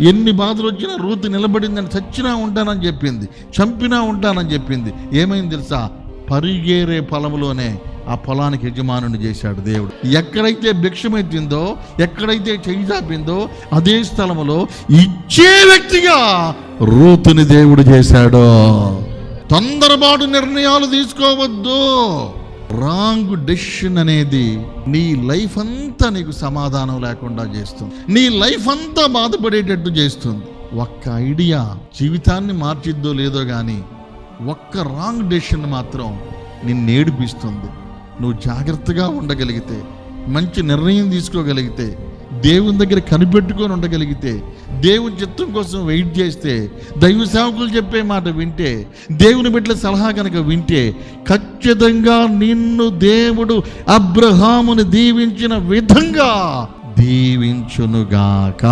ఎన్ని బాధలు వచ్చినా రూతు నిలబడిందని చచ్చినా ఉంటానని చెప్పింది చంపినా ఉంటానని చెప్పింది. ఏమైంది తెలుసా? పరిగేరే పొలంలోనే ఆ పొలానికి యజమానుని చేశాడు దేవుడు. ఎక్కడైతే భిక్షమెత్తిందో ఎక్కడైతే చెయ్యి చాపిందో అదే స్థలంలో ఇచ్చే వ్యక్తిగా రూతుని దేవుడు చేశాడు. తొందరపాటు నిర్ణయాలు తీసుకోవద్దు. రాంగ్ డెసిషన్ అనేది నీ లైఫ్ అంతా నీకు సమాధానం లేకుండా చేస్తుంది. నీ లైఫ్ అంతా బాధపడేటట్టు చేస్తుంది. ఒక్క ఐడియా జీవితాన్ని మార్చిద్దో లేదో కానీ ఒక్క రాంగ్ డెసిషన్ మాత్రం నిన్ను ఏడిపిస్తుంది. నువ్వు జాగ్రత్తగా ఉండగలిగితే మంచి నిర్ణయం తీసుకోగలిగితే దేవుని దగ్గర కనిపెట్టుకొని ఉండగలిగితే దేవుని చిత్తం కోసం వెయిట్ చేస్తే దైవ సేవకులు చెప్పే మాట వింటే దేవుని బిడ్డల సలహా కనుక వింటే ఖచ్చితంగా నిన్ను దేవుడు అబ్రహాముని దీవించిన విధంగా దీవించునుగాక.